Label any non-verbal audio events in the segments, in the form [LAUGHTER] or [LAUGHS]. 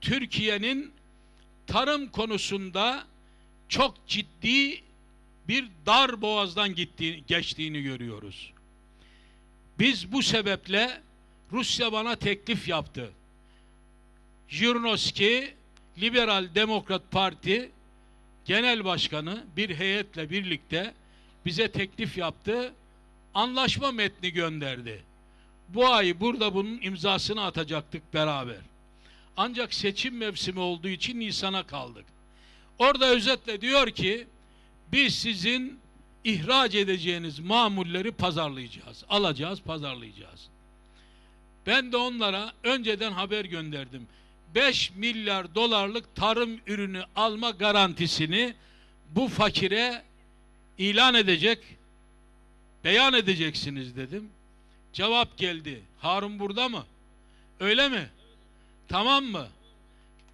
Türkiye'nin tarım konusunda çok ciddi bir dar boğazdan gittiği, geçtiğini görüyoruz. Biz bu sebeple Rusya bana teklif yaptı. Jirinovski Liberal Demokrat Parti Genel Başkanı bir heyetle birlikte bize teklif yaptı. Anlaşma metni gönderdi. Bu ay burada bunun imzasını atacaktık beraber. Ancak seçim mevsimi olduğu için Nisan'a kaldık. Orada özetle diyor ki biz sizin ihraç edeceğiniz mamulleri pazarlayacağız. Alacağız, pazarlayacağız. Ben de onlara önceden haber gönderdim. 5 milyar dolarlık tarım ürünü alma garantisini bu fakire ilan edecek, beyan edeceksiniz dedim. Cevap geldi. Harun burada mı? Öyle mi? Tamam mı?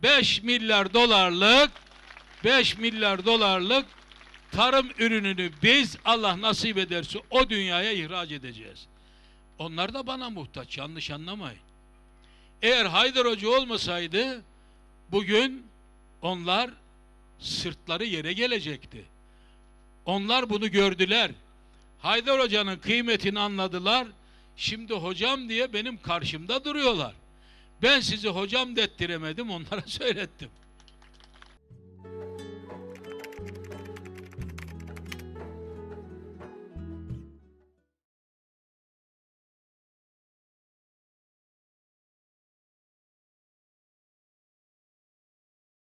5 milyar dolarlık 5 milyar dolarlık tarım ürününü biz Allah nasip ederse o dünyaya ihraç edeceğiz. Onlar da bana muhtaç yanlış anlamayın. Eğer Haydar Hoca olmasaydı bugün onlar sırtları yere gelecekti. Onlar bunu gördüler. Haydar Hoca'nın kıymetini anladılar. Şimdi hocam diye benim karşımda duruyorlar. Ben sizi hocam dettiremedim onlara [LAUGHS] söylettim.